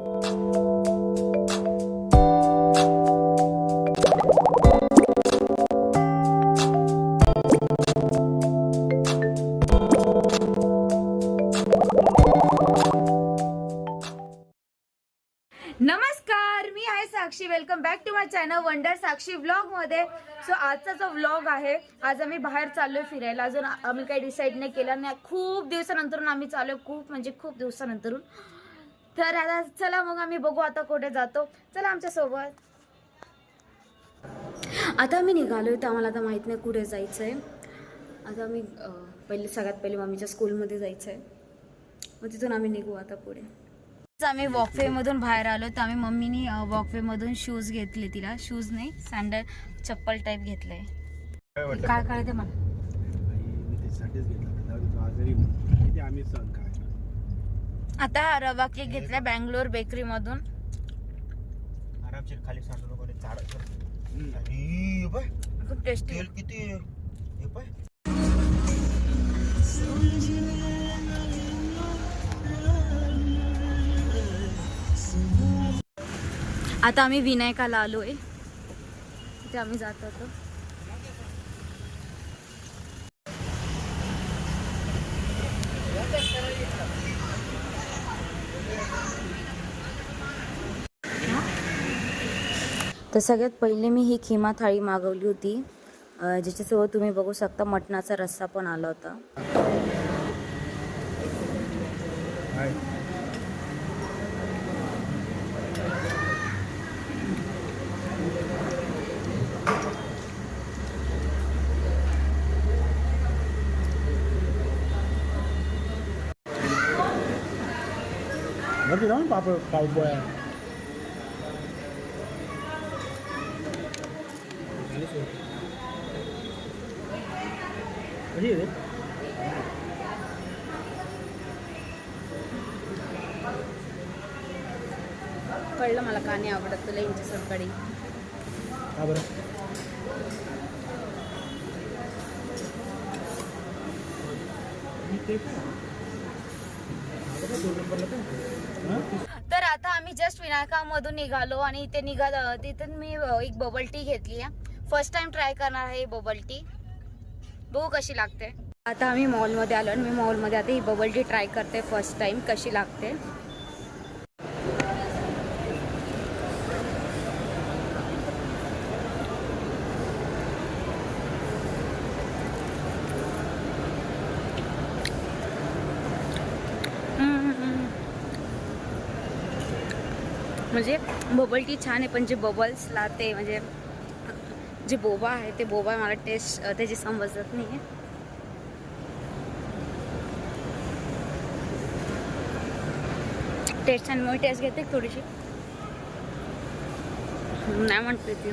नमस्कार मी आहे Sakshi. Welcome back to my channel wonder Sakshi व्लॉगमध्ये. So आजचा जो व्लॉग आहे आज आम्ही बाहेर चाललोय फिरायला. अजून आम्ही काही डिसाईड नाही केलं नाही खूप दिवसानंतरून आम्ही चाललोय. खूप म्हणजे खूप दिवसानंतरून. तर आता चला मग आम्ही बघू आता कुठे जातो. चला आमच्यासोबत. आता आम्ही निघालोय तर आम्हाला आता माहीत नाही कुठे जायचं आहे आता आम्ही अं, पहिले सगळ्यात पहिले मम्मीच्या स्कूलमध्ये जायचं आहे मग तिथून आम्ही निघू आता पुढे. आम्ही वॉकवे मधून बाहेर आलो तर आम्ही मम्मीनी वॉकवे मधून शूज घेतले तिला. शूज नाही सँडल चप्पल टाईप घेतलंय. काय कळते मला? आता हा रवा केक घेतला बँगलोर बेकरी मधून. आरामशीर खाली सांडू नको आणि झाड हम्म. अरे बाय खूप टेस्टी तेल किती आहे? हे पाय आता आम्ही विनायकाला आलोय. तिथे आम्ही जात होतो. तर सगळ्यात पहिले मी ही खिमा थाळी मागवली होती. ज्याच्यासोबत तुम्ही बघू शकता मटणाचा रस्सा पण आला होता. काय पापड कशी आहे रे कळलं मला का नाही आवडत तुला यांची सकाळी का बरं? तर आता आम्ही जस्ट विनायकामधून निघालो आणि इथे निघाल तिथून मी एक बबल टी घेतली आहे. फर्स्ट टाइम ट्राय करणार आहे बबल टी बघू कशी लागते. आता आम्ही मॉलमध्ये आलो आणि मी मॉलमध्ये आता ही बबल टी ट्राय करते फर्स्ट टाइम कशी लागते. म्हणजे बबल टी छान आहे पण जे बबल्सला ते म्हणजे जे बोबा आहे ते बोबा मला टेस्ट त्याची समजत नाही आहे टेस्ट आणि मी टेस्ट घेते थोडीशी. नाही म्हणते ती.